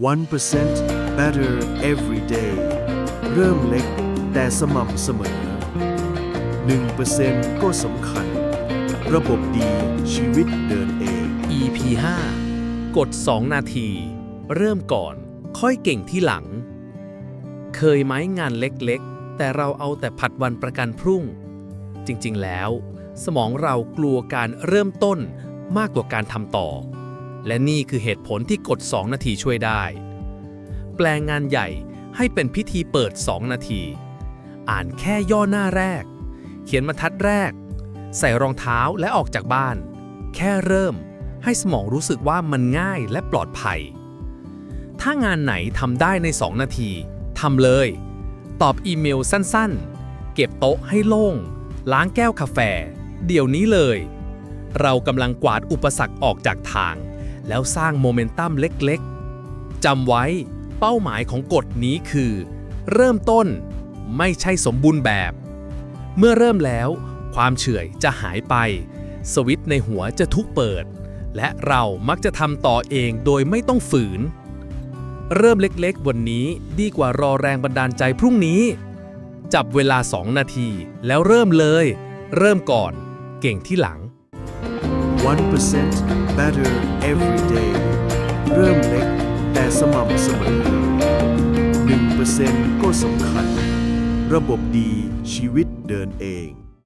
1% better every day เริ่มเล็กแต่สม่ำเสมอ 1%ก็สำคัญ ระบบดีชีวิตเดินเอง EP 5กด 2 นาที เริ่มก่อน ค่อยเก่งที่หลัง เคยไหมงานเล็กๆ แต่เราเอาแต่ผัดวันประกันพรุ่ง จริงๆแล้ว สมองเรากลัวการเริ่มต้นมากกว่าการทำต่อ และนี่คือเหตุผลที่กด 2 นาทีช่วยได้ แปลงงานใหญ่ให้เป็นพิธีเปิด 2 นาที อ่านแค่ย่อหน้าแรก เขียนบรรทัดแรก ใส่รองเท้าและออกจากบ้าน แค่เริ่มให้สมองรู้สึกว่ามันง่ายและปลอดภัย ถ้างานไหนทำได้ใน 2 นาทีทำเลย ตอบอีเมลสั้นๆ เก็บโต๊ะให้โล่ง ล้างแก้วกาแฟ เดี๋ยวนี้เลย เรากำลังกวาดอุปสรรคออกจากทาง แล้วสร้างโมเมนตัมเล็กๆจำไว้เป้าหมายของกฎนี้คือ เริ่มต้นไม่ใช่สมบูรณ์แบบ เมื่อเริ่มแล้ว ความเฉื่อยจะหายไป สวิตช์ในหัวจะทุกเปิด และเรามักจะทำต่อเองโดยไม่ต้องฝืน เริ่มเล็กๆ วันนี้ดีกว่ารอแรงบันดาลใจพรุ่งนี้ จับเวลา 2 นาทีแล้วเริ่มเลย เริ่มก่อน เก่งที่หลัง 1% better every day เริ่มเล็กแต่สม่ำเสมอ 1%ก็สำคัญ ระบบดีชีวิตเดินเอง